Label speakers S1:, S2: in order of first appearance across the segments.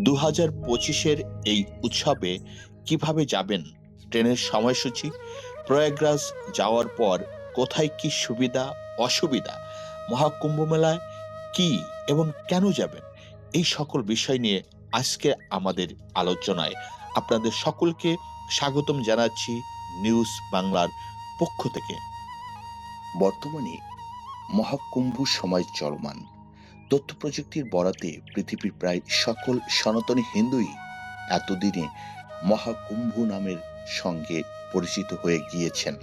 S1: দু হাজার পঁচিশের এই উৎসবে কীভাবে যাবেন? ট্রেনের সময়সূচি, প্রয়াগরাজ যাওয়ার পর কোথায় কি সুবিধা, অসুবিধা, মহাকুম্ভ মেলায় কি এবং কেন যাবেন? এই সকল বিষয় নিয়ে আজকে আমাদের আলোচনায় আপনাদের সকলকে স্বাগতম জানাচ্ছি নিউজ বাংলার পক্ষ থেকে।
S2: বর্তমানে মহাকুম্ভ সময় চলমান। তথ্য প্রযুক্তির বরাতে পৃথিবীর প্রায় সকল সনাতনী হিন্দুই এতদিনে মহাকুম্ভ নামের সঙ্গে পরিচিত হয়ে গিয়েছেন।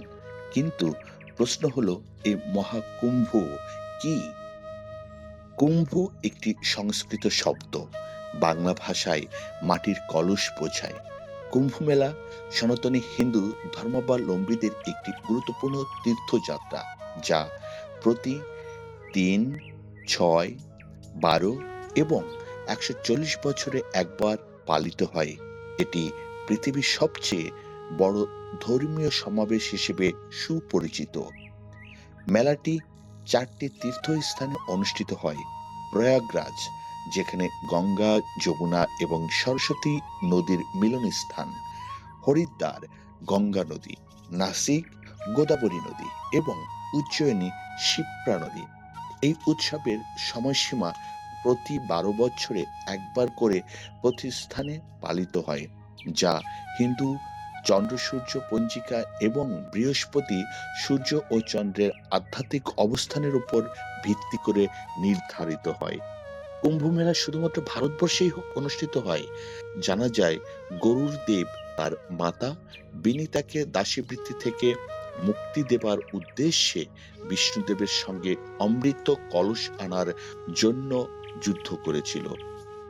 S2: কিন্তু প্রশ্ন হলো এই মহাকুম্ভ কি? কুম্ভ একটি সংস্কৃত শব্দ। বাংলা ভাষায় মাটির কলস বোঝায়। কুম্ভ মেলা সনাতনী হিন্দু ধর্মাবলম্বীদের একটি গুরুত্বপূর্ণ তীর্থযাত্রা, যা প্রতি তিন, ছয় বারো এবং একশো চল্লিশ বছরে একবার পালিত হয়। এটি পৃথিবীর সবচেয়ে বড় ধর্মীয় সমাবেশ হিসেবে সুপরিচিত। মেলাটি চারটি তীর্থস্থানে অনুষ্ঠিত হয়, প্রয়াগরাজ, যেখানে গঙ্গা, যমুনা এবং সরস্বতী নদীর মিলনস্থান, হরিদ্বার, গঙ্গা নদী, নাসিক, গোদাবরী নদী এবং উজ্জয়িনী শিপ্রা নদী। এই উৎসবের সময়সীমা প্রতি বারো বছরে একবার করে প্রতি স্থানে পালিত হয়, যা হিন্দু চন্দ্র সূর্য পঞ্জিকা এবং বৃহস্পতি, সূর্য ও চন্দ্রের আধ্যাত্মিক অবস্থানের উপর ভিত্তি করে নির্ধারিত হয়। কুম্ভ মেলা শুধুমাত্র ভারতবর্ষেই অনুষ্ঠিত হয়। জানা যায়, গরুর দেব তার মাতা বিনিতাকে দাসীবৃত্তি থেকে মুক্তি দেবার উদ্দেশ্যে বিষ্ণুদেবের সঙ্গে অমৃত কলস আনার জন্য যুদ্ধ করেছিল।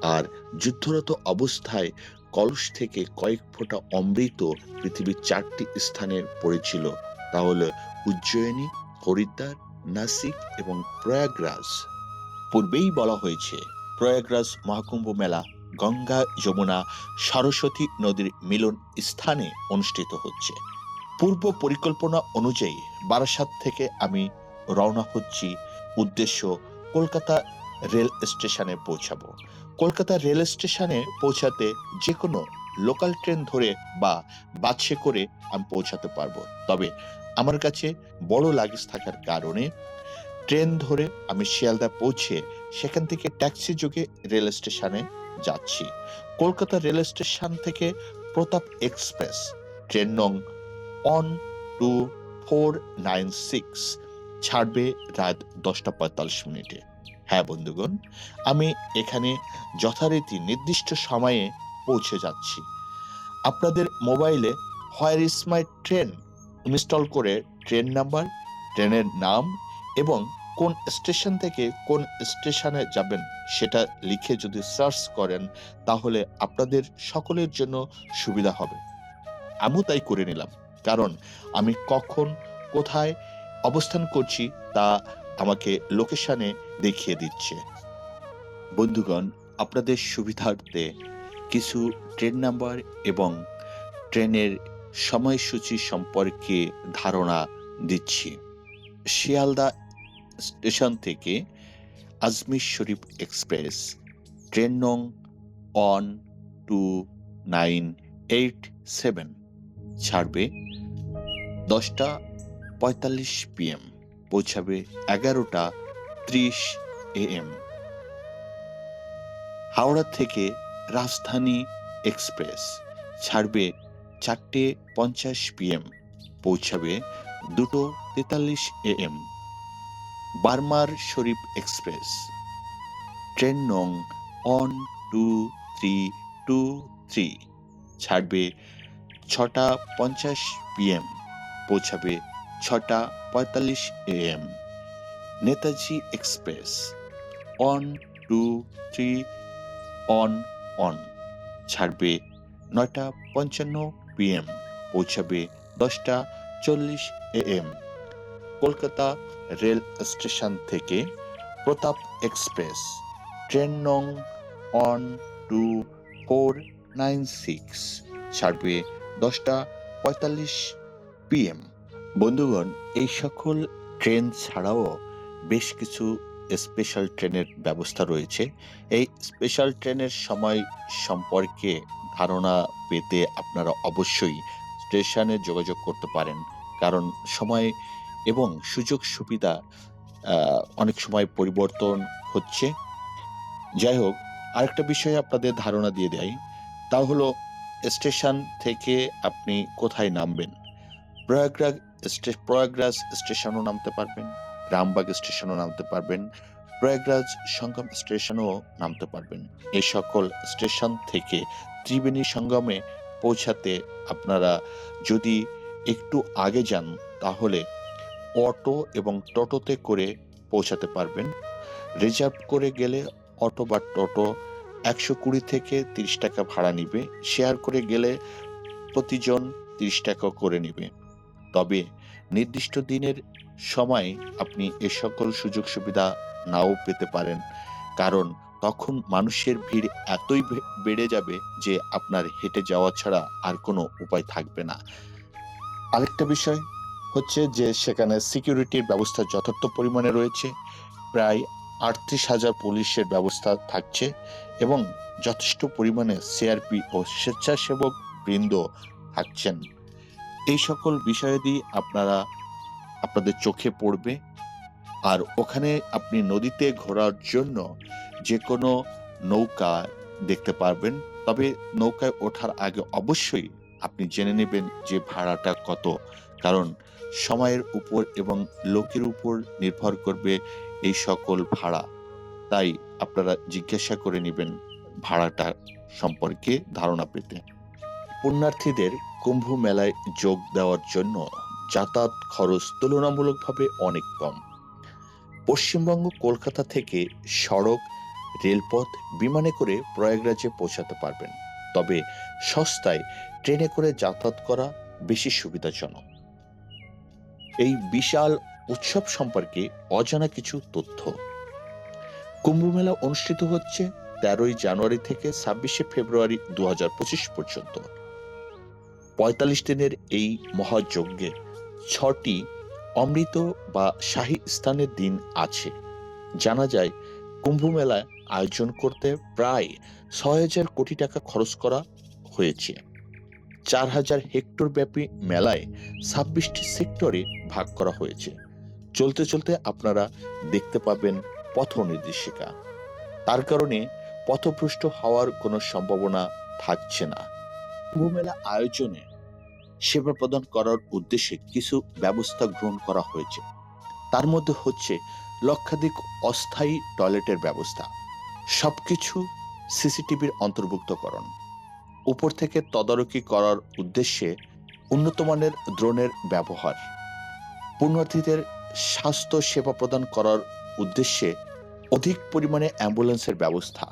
S2: আর যুদ্ধরত অবস্থায় কলস থেকে কয়েক ফোঁটা অমৃত পৃথিবীর চারটি স্থানে পড়েছিল। তাহলে উজ্জয়িনী, হরিদ্বার, নাসিক এবং প্রয়াগরাজ।
S1: পূর্বেই বলা হয়েছে, প্রয়াগরাজ মহাকুম্ভ মেলা গঙ্গা, যমুনা, সরস্বতী নদীর মিলন স্থানে অনুষ্ঠিত হচ্ছে। পূর্ব পরিকল্পনা অনুযায়ী বারাসাত থেকে আমি রওনা হচ্ছি। উদ্দেশ্য, কলকাতা রেল স্টেশনে পৌঁছাবো। কলকাতা রেল স্টেশনে পৌঁছাতে যে কোনো লোকাল ট্রেন ধরে বা বাসে করে আমি পৌঁছাতে পারব। তবে আমার কাছে বড় লাগেজ থাকার কারণে ট্রেন ধরে আমি শিয়ালদা পৌঁছে সেখান থেকে ট্যাক্সি যোগে রেল স্টেশনে যাচ্ছি। কলকাতা রেল স্টেশন থেকে প্রতাপ এক্সপ্রেস, ট্রেন নং one two four nine six, ছাড়বে রাত দশটা পঁয়তাল্লিশ মিনিটে। হ্যাঁ বন্ধুগণ, আমি এখানে যথারীতি নির্দিষ্ট সময়ে পৌঁছে যাচ্ছি। আপনাদের মোবাইলে Where is my Train install করে ট্রেন নাম্বার, ট্রেনের নাম এবং কোন স্টেশন থেকে কোন স্টেশনে যাবেন সেটা লিখে যদি সার্চ করেন তাহলে আপনাদের সকলের জন্য সুবিধা হবে। আমিও তাই করে নিলাম, কারণ আমি কখন, কোথায় অবস্থান করছি তা আমাকে লোকেশনে দেখিয়ে দিচ্ছে। বন্ধুগণ, আপনাদের সুবিধার্থে কিছু ট্রেন নাম্বার এবং ট্রেনের সময়সূচি সম্পর্কে ধারণা দিচ্ছি। শিয়ালদা স্টেশন থেকে আজমির শরীফ এক্সপ্রেস, ট্রেন নং one two nine eight seven, ছাড়বে দশটা পঁয়তাল্লিশ পিএম। পৌঁছাবে এগারোটা ত্রিশ এএম হাওড়া থেকে রাজধানী এক্সপ্রেস ছাড়বে চারটে পঞ্চাশ পিএম পৌঁছাবে দুটো তেতাল্লিশ এএম বার্মার শরীফ এক্সপ্রেস। ট্রেন নং one two, three two, three ছাড়বে ছটা পঞ্চাশ পিএম পৌঁছাবে ছটা পঁয়তাল্লিশ AM Netaji express. One two three one one ছাড়বে নয়টা পঞ্চান্ন পিএম পৌঁছাবে দশটা চল্লিশ এএম কলকাতা রেল স্টেশন থেকে প্রতাপ এক্সপ্রেস। ট্রেন নং one two four nine six ছাড়বে দশটা পঁয়তাল্লিশ পিএম বন্ধুগণ, এই সকল ট্রেন ছাড়াও বেশ কিছু স্পেশাল ট্রেনের ব্যবস্থা রয়েছে। এই স্পেশাল ট্রেনের সময় সম্পর্কে ধারণা পেতে আপনারা অবশ্যই স্টেশনে যোগাযোগ করতে পারেন। কারণ সময় এবং সুযোগ সুবিধা অনেক সময় পরিবর্তন হচ্ছে। যাই হোক, আরেকটা বিষয়ে আপনাদের ধারণা দিয়ে দেয় তা হলো, স্টেশন থেকে আপনি কোথায় নামবেন? প্রয়াগরাজ স্টে- প্রয়াগরাজ স্টেশনও নামতে পারবেন, রামবাগ স্টেশনও নামতে পারবেন, প্রয়াগরাজ সঙ্গম স্টেশনও নামতে পারবেন। এই সকল স্টেশন থেকে ত্রিবেণী সঙ্গমে পৌঁছাতে আপনারা যদি একটু আগে যান, তাহলে অটো এবং টোটোতে করে পৌঁছাতে পারবেন। রিজার্ভ করে গেলে অটো বা টোটো একশো কুড়ি থেকে তিরিশ টাকা ভাড়া নিবে, শেয়ার করে গেলে প্রতিজন তিরিশ টাকা করে নেবে। তবে নির্দিষ্ট দিনের সময় আপনি এ সকল সুযোগ সুবিধা নাও পেতে পারেন। কারণ তখন মানুষের ভিড় এতই বেড়ে যাবে যে আপনার হেঁটে যাওয়া ছাড়া আর কোনো উপায় থাকবে না। আরেকটা বিষয় হচ্ছে যে সেখানে সিকিউরিটির ব্যবস্থা যথার্থ পরিমাণে রয়েছে। প্রায় আটত্রিশ হাজার পুলিশের ব্যবস্থা থাকছে এবং যথেষ্ট পরিমাণে সিআরপি ও স্বেচ্ছাসেবক বৃন্দ থাকছেন। এই সকল বিষয়াদি আপনারা আপনাদের চোখে পড়বে। আর ওখানে আপনি নদীতে ঘোরার জন্য যে কোনো নৌকা দেখতে পারবেন। তবে নৌকায় ওঠার আগে অবশ্যই আপনি জেনে নেবেন যে ভাড়াটা কত। কারণ সময়ের উপর এবং লোকের উপর নির্ভর করবে এই সকল ভাড়া। তাই আপনারা জিজ্ঞাসা করে নেবেন ভাড়াটা সম্পর্কে ধারণা পেতে। পুণ্যার্থীদের কুম্ভ মেলায় যোগ দেওয়ার জন্য যাতায়াত খরচ তুলনামূলকভাবে অনেক কম। পশ্চিমবঙ্গ, কলকাতা থেকে সড়ক, রেলপথ বিমানে করে প্রয়াগরাজে পৌঁছাতে পারবেন। তবে সস্তায় ট্রেনে করে যাতায়াত করা বেশি সুবিধাজনক। এই বিশাল উৎসব সম্পর্কে অজানা কিছু তথ্য। কুম্ভমেলা অনুষ্ঠিত হচ্ছে তেরোই জানুয়ারি থেকে ছাব্বিশে ফেব্রুয়ারি দু হাজার পঁচিশ পর্যন্ত। পঁয়তাল্লিশ দিনের এই মহাযজ্ঞে ছটি অমৃত বা শাহী স্থানের দিন আছে। জানা যায় কুম্ভ মেলায় আয়োজন করতে প্রায় ছয় হাজার কোটি টাকা খরচ করা হয়েছে। চার হাজার হেক্টর ব্যাপী মেলায় ছাব্বিশটি সেক্টরে ভাগ করা হয়েছে। চলতে চলতে আপনারা দেখতে পাবেন পথ নির্দেশিকা। তার কারণে পথভ্রষ্ট হওয়ার কোনো সম্ভাবনা থাকছে না। কুম্ভমেলা আয়োজনে সেবা প্রদান করার উদ্দেশ্যে কিছু ব্যবস্থা গ্রহণ করা হয়েছে। তার মধ্যে হচ্ছে লক্ষাধিক অস্থায়ী টয়লেটের ব্যবস্থা, সবকিছু সিসিটিভির অন্তর্ভুক্তকরণ। উপর থেকে তদারকি করার উদ্দেশ্যে উন্নতমানের ড্রোনের ব্যবহার। পুণ্যার্থীদের স্বাস্থ্য সেবা প্রদান করার উদ্দেশ্যে অধিক পরিমাণে অ্যাম্বুলেন্সের ব্যবস্থা।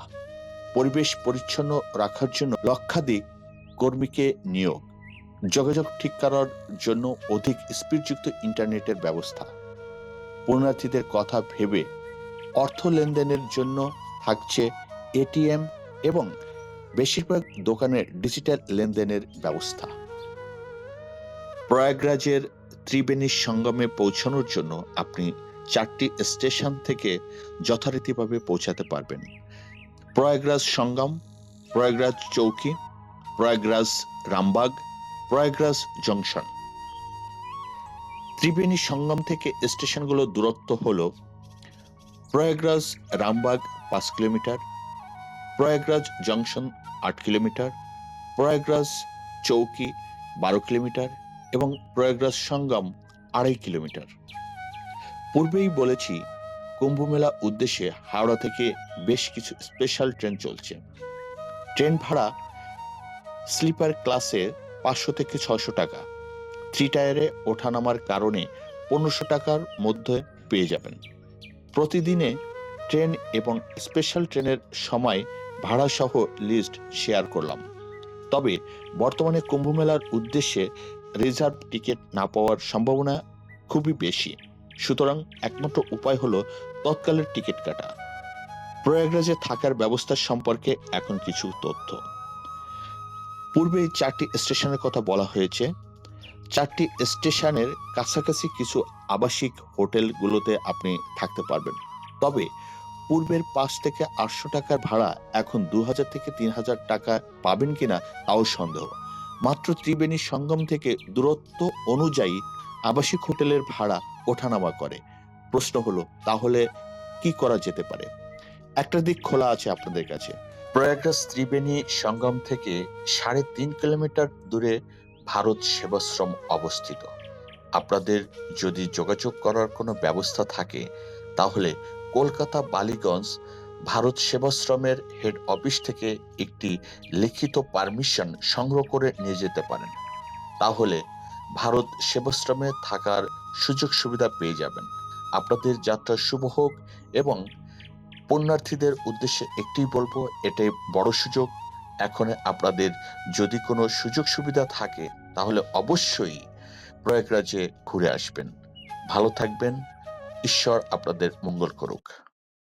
S1: পরিবেশ পরিচ্ছন্ন রাখার জন্য লক্ষাধিক কর্মীকে নিয়োগ। যোগাযোগ ঠিক করার জন্য অধিক স্পিডযুক্ত ইন্টারনেটের ব্যবস্থা। পুণ্যার্থীদের কথা ভেবে অর্থ লেনদেনের জন্য থাকছে এটিএম এবং বেশিরভাগ দোকানের ডিজিটাল লেনদেনের ব্যবস্থা। প্রয়াগরাজের ত্রিবেণী সঙ্গমে পৌঁছানোর জন্য আপনি চারটি স্টেশন থেকে যথারীতিভাবে পৌঁছাতে পারবেন। প্রয়াগরাজ সঙ্গম, প্রয়াগরাজ চৌকি প্রয়াগরাজ রামবাগ, প্রয়াগরাজ জংশন। ত্রিবেণী সঙ্গম থেকে স্টেশনগুলোর দূরত্ব হল প্রয়াগরাজ রামবাগ পাঁচ কিলোমিটার, প্রয়াগরাজ জংশন আট কিলোমিটার, প্রয়াগরাজ চৌকি বারো কিলোমিটার এবং প্রয়াগরাজ সঙ্গম আড়াই কিলোমিটার। পূর্বেই বলেছি, কুম্ভমেলা উদ্দেশ্যে হাওড়া থেকে বেশ কিছু স্পেশাল ট্রেন চলছে। ট্রেন ভাড়া স্লিপার ক্লাসে পাঁচশো থেকে ছশো টাকা। থ্রি টায়ারে ওঠানামার কারণে পনেরোশো টাকার মধ্যে পেয়ে যাবেন। প্রতিদিনে ট্রেন এবং স্পেশাল ট্রেনের সময় ভাড়াসহ লিস্ট শেয়ার করলাম। তবে বর্তমানে কুম্ভমেলার উদ্দেশ্যে রিজার্ভ টিকিট না পাওয়ার সম্ভাবনা খুবই বেশি। সুতরাং একমাত্র উপায় হলো তৎকালের টিকিট কাটা। প্রয়াগরাজে থাকার ব্যবস্থা সম্পর্কে এখন কিছু তথ্য। পূর্বে চারটি স্টেশনের কথা বলা হয়েছে। চারটি স্টেশনের কাছাকাছি কিছু আবাসিক হোটেলগুলোতে আপনি থাকতে পারবেন। তবে পূর্বের পাঁচ থেকে আটশো টাকার ভাড়া এখন দু হাজার থেকে তিন হাজার টাকা পাবেন কিনা তাও সন্দেহ। মাত্র ত্রিবেণী সঙ্গম থেকে দূরত্ব অনুযায়ী আবাসিক হোটেলের ভাড়া ওঠানামা করে। প্রশ্ন হলো, তাহলে কি করা যেতে পারে? একটা দিক খোলা আছে আপনাদের কাছে।
S2: প্রয়াগরাজ ত্রিবেণী সঙ্গম থেকে সাড়ে তিন কিলোমিটার দূরে ভারত সেবাশ্রম অবস্থিত। আপনাদের যদি যোগাযোগ করার কোনো ব্যবস্থা থাকে, তাহলে কলকাতা বালিগঞ্জ ভারত সেবাশ্রমের হেড অফিস থেকে একটি লিখিত পারমিশন সংগ্রহ করে নিয়ে যেতে পারেন। তাহলে ভারত সেবাশ্রমে থাকার সুযোগ সুবিধা পেয়ে যাবেন। আপনাদের যাত্রা শুভ হোক এবং পুণ্যার্থীদের উদ্দেশ্যে একটি বলব, এটাই বড় সুযোগ। এখন আপনাদের যদি কোনো সুযোগ সুবিধা থাকে, তাহলে অবশ্যই প্রয়াগরাজে ঘুরে আসবেন। ভালো থাকবেন। ঈশ্বর আপনাদের মঙ্গল করুক।